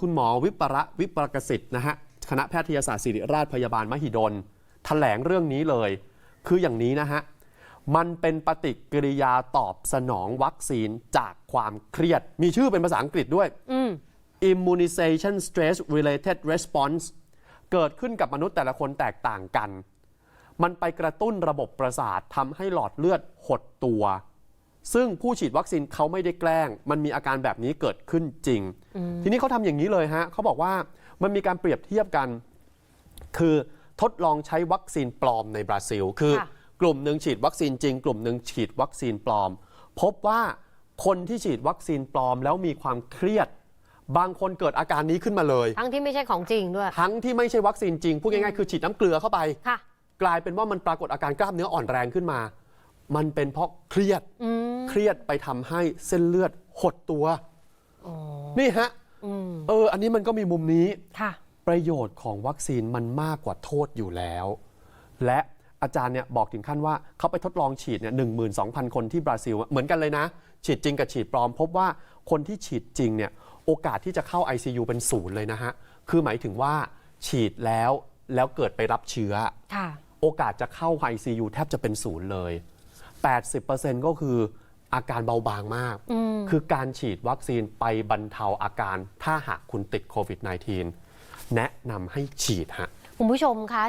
คุณหมอวิประ วิปรกสิทธิ์นะฮะ คณะแพทยศาสตร์ศิริราชพยาบาลมหิดลแถลงเรื่องนี้เลย คืออย่างนี้นะฮะ มันเป็นปฏิกิริยาตอบสนองวัคซีนจากความเครียด มีชื่อเป็นภาษาอังกฤษด้วยอืม immunization stress related response เกิดขึ้นกับมนุษย์แต่ละคนแตกต่างกัน มันไปกระตุ้นระบบประสาททำให้หลอดเลือดหดตัว ซึ่งผู้ฉีดวัคซีนเขาไม่ได้แกล้ง มันมีอาการแบบนี้เกิดขึ้นจริง ทีนี้เขาทำอย่างนี้เลยฮะเขาบอกว่ามันมีการเปรียบเทียบกัน คือทดลองใช้วัคซีนปลอมในบราซิล คือค่ะกลุ่มหนึ่งฉีดวัคซีนจริง กลุ่มหนึ่งฉีดวัคซีนปลอม พบว่าคนที่ฉีดวัคซีนปลอมแล้วมีความเครียด บางคนเกิดอาการนี้ขึ้นมาเลย ทั้งที่ไม่ใช่ของจริงด้วย ทั้งที่ไม่ใช่วัคซีนจริงพูดง่ายๆคือฉีดน้ำเกลือเข้าไปค่ะกลายเป็นว่ามันปรากฏอาการกล้ามเนื้ออ่อนแรงขึ้นมา มันเป็นเพราะเครียดอืม เครียดไปทำให้เส้นเลือดหดตัวอ๋อนี่ฮะอืมเออ อันนี้มันก็มีมุมนี้ค่ะประโยชน์ของวัคซีนมันมากกว่าโทษอยู่แล้ว และอาจารย์เนี่ยบอกถึงขั้นว่าเขาไปทดลองฉีดเนี่ยหนึ่งหมื่นสองพันคนที่บราซิล เหมือนกันเลยนะ ฉีดจริงกับฉีดปลอม พบว่าคนที่ฉีดจริงเนี่ยโอกาสที่จะเข้า ICU เป็นศูนย์เลยนะฮะ คือหมายถึงว่าฉีดแล้วแล้วเกิดไปรับเชื้อค่ะโอกาสจะเข้า ICU แทบจะเป็นศูนย์เลย 80%ก็คือ อาการเบาบางมากอืมคือการฉีดวัคซีนไปบรรเทาอาการถ้าหากคุณติดโควิด -19 แนะนำให้ฉีดฮะ คุณผู้ชมคะ